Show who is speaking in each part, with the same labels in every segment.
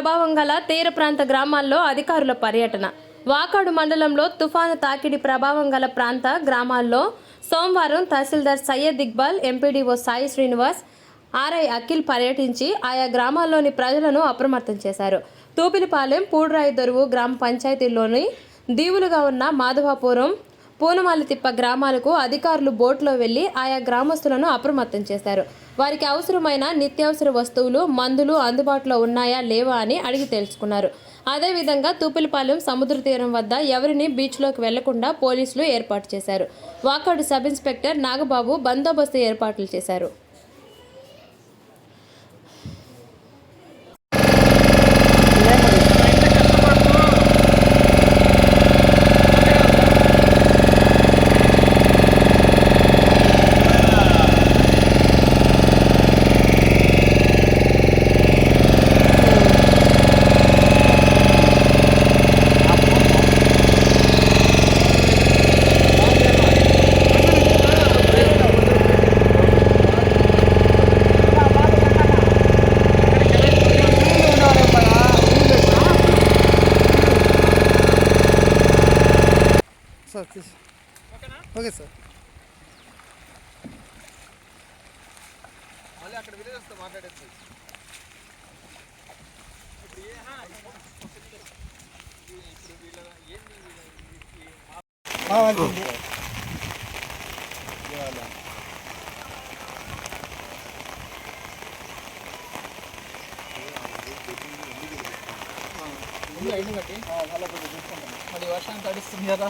Speaker 1: ప్రభావం గల తీర ప్రాంత గ్రామాల్లో అధికారుల పర్యటన. వాకాడు మండలంలో తుఫాను తాకిడి ప్రభావం గల ప్రాంత గ్రామాల్లో సోమవారం తహసీల్దార్ సయ్యద్ ఇక్బాల్ ఎంపీడీఓ సాయి శ్రీనివాస్ ఆర్ఐ అఖిల్ పర్యటించి ఆయా గ్రామాల్లోని ప్రజలను అప్రమత్తం చేశారు. తూపిలిపాలెం పూడ్రాయి దొరువు గ్రామ పంచాయతీలోని దీవులుగా ఉన్న మాధవాపురం పూనమాలితిప్ప గ్రామాలకు అధికారులు బోట్లో వెళ్ళి ఆయా గ్రామస్తులను అప్రమత్తం చేశారు. వారికి అవసరమైన నిత్యావసర వస్తువులు మందులు అందుబాటులో ఉన్నాయా లేవా అని అడిగి తెలుసుకున్నారు. అదేవిధంగా తూపిలిపాలెం సముద్ర తీరం వద్ద ఎవరిని బీచ్లోకి వెళ్ళకుండా పోలీసులు ఏర్పాటు చేశారు. వాకాడు సబ్ ఇన్స్పెక్టర్ నాగబాబు బందోబస్తు ఏర్పాట్లు చేశారు.
Speaker 2: సార్ తీసి ఓకే సార్
Speaker 3: మళ్ళీ అక్కడ విలేజెస్తో మాట్లాడేది
Speaker 2: లైన్ కట్టి మరి వర్షాన్ని తడుస్తుంది కదా.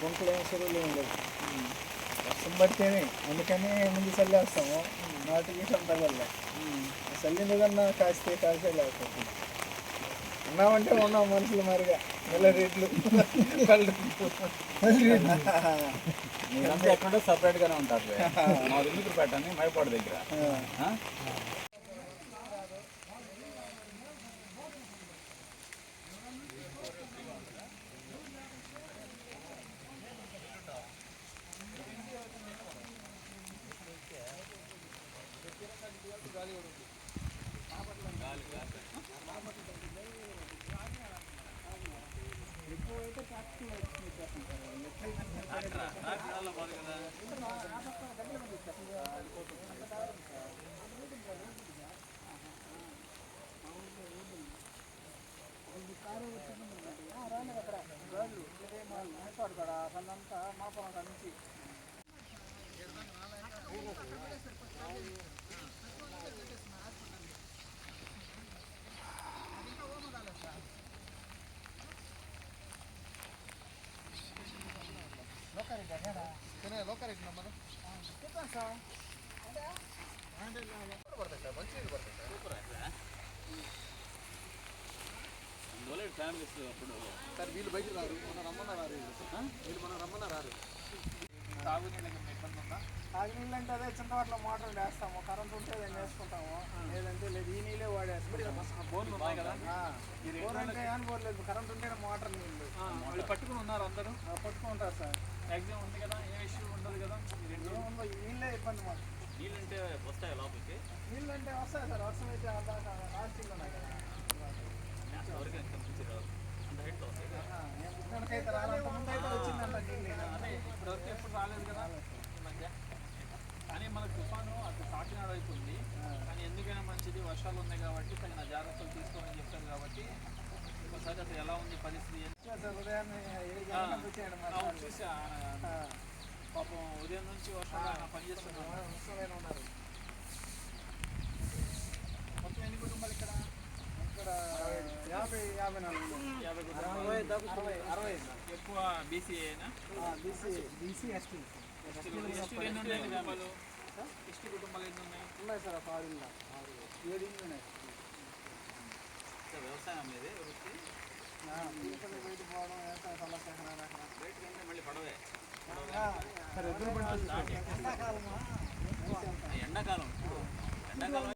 Speaker 2: గుంటలు ఏం చెరువులు ఏం లేవు వర్షం పడితేనే అందుకని ముందు చల్లేస్తాము నాటికి తగల చల్లింది కన్నా కాస్తే కాసే లేకపోతే ఉన్నామంటే ఉన్నాం మనుషులు మరిగా. నెల రేట్లు.
Speaker 3: మీరంతా ఎక్కడో సపరేట్ గానే ఉంటారు మా ఎందుకు పెట్టండి మైపాడు దగ్గర.
Speaker 2: ఎక్కువైతే ట్రాక్టర్ ఇది కారు రాలేదు అక్కడ రోడ్లు ఇదే మా నేర్పాడు కాడ పన్నంతా మాపురం
Speaker 3: ఆ?
Speaker 2: సార్ వీళ్ళు బయట రారు మన రమ్మన్న రారు వీళ్ళు మన రమ్మన్న రారు తాగునీళ్ళు అంటే అదే చింతవాట్ల మోటార్ వేస్తాము కరెంట్ ఉంటే దాన్ని వేసుకుంటాము లేదంటే లేదు ఈ నీళ్ళే వాడేస్తాము
Speaker 3: బోర్లు ఉన్నాయి కదా
Speaker 2: బోర్ అంటే ఏం పోలేదు కరెంట్ ఉంటేనే మోటార్ నీళ్ళు
Speaker 3: వాళ్ళు పట్టుకుని ఉన్నారు అందరూ
Speaker 2: ఆ, పట్టుకుంటారు సార్
Speaker 3: ఎగ్జామ్ ఉంది కదా ఏ ఇష్యూ ఉండదు కదా?
Speaker 2: ఏముందో నీళ్ళే ఇబ్బంది మాకు.
Speaker 3: నీళ్ళంటే వస్తాయి లోపలికి?
Speaker 2: నీళ్ళు అంటే వస్తాయి సార్ వర్షం అయితే ఉన్నాయి కదా.
Speaker 3: రాదు. అంత హైట్ వస్తాయి
Speaker 2: ఆ, ఏం ఇక్కడికైతే రాలంత ముందు అయితే వచ్చిందంట నీళ్ళు.
Speaker 3: అదే ఇప్పటివరకు ఎప్పుడు రాలేదు కదా? కానీ మనకు తుఫాను అటు కాకినాడ అయిపోయింది కానీ ఎందుకైనా మంచిది వర్షాలు ఉన్నాయి కాబట్టి తగిన జాగ్రత్తలు తీసుకోమని చెప్పారు కాబట్టి ఒకసారి అసలు ఎలా ఉంది పరిస్థితి? చూసా. పాపం ఉదయం నుంచి ఆయన పనిచేస్తున్నారు
Speaker 2: ఉన్నారు.
Speaker 3: మొత్తం ఎన్ని కుటుంబాలు ఇక్కడ?
Speaker 2: ఇక్కడ యాభై యాభై నాలుగు
Speaker 3: యాభై
Speaker 2: అరవై అరవై
Speaker 3: ఎక్కువ బీసీఏనా?
Speaker 2: BC BC ST.
Speaker 3: ఎస్టీ ఎన్ని ఉన్నాయి కుటుంబాలు ఎన్ని ఉన్నాయి?
Speaker 2: ఉన్నాయి సార్ ఆరు ఏడు ఉన్నాయి.
Speaker 3: వ్యవసాయం అనేది వృత్తి.
Speaker 2: ఆ, ఇక్కడ బయట పోవడం వ్యవసాయ సలహా
Speaker 3: బయటకి అంటే మళ్ళీ పడవే. ఎండాకాలం ఎండాకాలం.